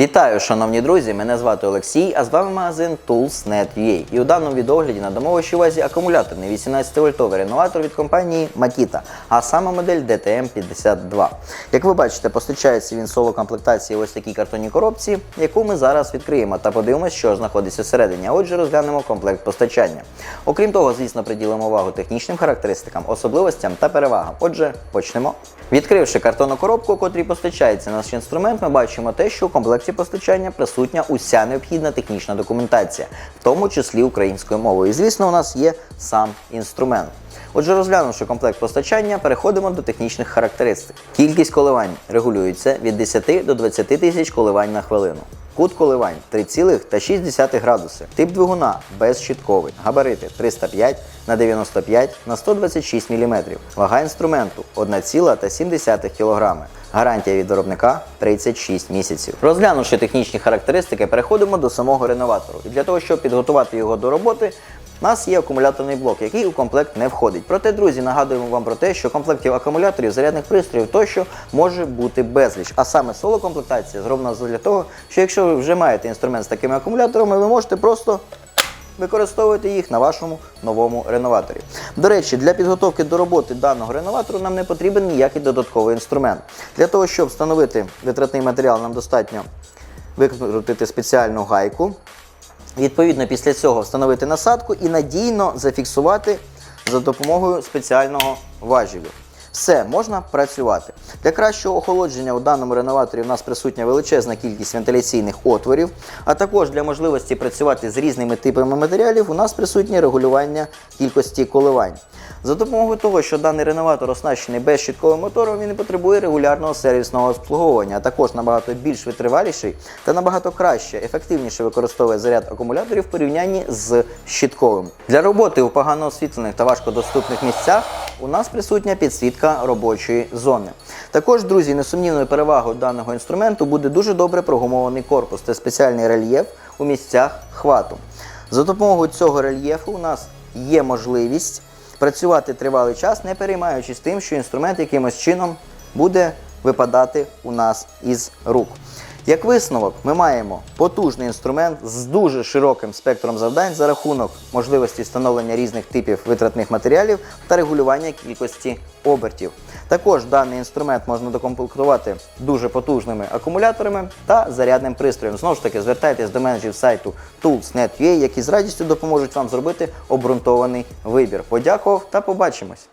Вітаю, шановні друзі! Мене звати Олексій, а з вами магазин Tools.net.ua. І у даному відогляді надамо вашій увазі акумуляторний 18-вольтовий реноватор від компанії Makita, а саме модель DTM52. Як ви бачите, постачається він соло комплектації ось такій картонній коробці, яку ми зараз відкриємо та подивимося, що знаходиться всередині. А отже, розглянемо комплект постачання. Окрім того, звісно, приділимо увагу технічним характеристикам, особливостям та перевагам. Отже, почнемо. Відкривши картонну коробку, котрій постачається наш інструмент, ми бачимо те, що у комплекті постачання присутня уся необхідна технічна документація, в тому числі українською мовою. І звісно, у нас є сам інструмент. Отже, розглянувши комплект постачання, переходимо до технічних характеристик. Кількість коливань регулюється від 10 до 20 тисяч коливань на хвилину. Кут коливань 3,6 градуси. Тип двигуна безщитковий. Габарити 305 на 95 на 126 мм. Вага інструменту 1,7 кг. Гарантія від виробника 36 місяців. Розглянувши технічні характеристики, переходимо до самого реноватору. І для того, щоб підготувати його до роботи, у нас є акумуляторний блок, який у комплект не входить. Проте, друзі, нагадуємо вам про те, що комплектів акумуляторів, зарядних пристроїв тощо може бути безліч. А саме соло-комплектація зроблена для того, що якщо ви вже маєте інструмент з такими акумуляторами, ви можете просто використовувати їх на вашому новому реноваторі. До речі, для підготовки до роботи даного реноватору нам не потрібен ніякий додатковий інструмент. Для того, щоб встановити витратний матеріал, нам достатньо викрутити спеціальну гайку. Відповідно, після цього встановити насадку і надійно зафіксувати за допомогою спеціального важелю. Все, можна працювати. Для кращого охолодження у даному реноваторі у нас присутня величезна кількість вентиляційних отворів, а також для можливості працювати з різними типами матеріалів у нас присутнє регулювання кількості коливань. За допомогою того, що даний реноватор оснащений безщитковим мотором, він потребує регулярного сервісного обслуговування, а також набагато більш витриваліший та набагато краще, ефективніше використовує заряд акумуляторів в порівнянні з щитковим. Для роботи у погано освітлених та важкодоступних місцях у нас присутня підсвітка робочої зони. Також, друзі, несумнівною перевагою даного інструменту буде дуже добре прогумований корпус та спеціальний рельєф у місцях хвату. За допомогою цього рельєфу у нас є можливість працювати тривалий час, не переймаючись тим, що інструмент якимось чином буде випадати у нас із рук. Як висновок, ми маємо потужний інструмент з дуже широким спектром завдань за рахунок можливості встановлення різних типів витратних матеріалів та регулювання кількості обертів. Також даний інструмент можна докомплектувати дуже потужними акумуляторами та зарядним пристроєм. Знову ж таки, звертайтесь до менеджерів сайту Tools.net.ua, які з радістю допоможуть вам зробити обґрунтований вибір. Подякував та побачимось!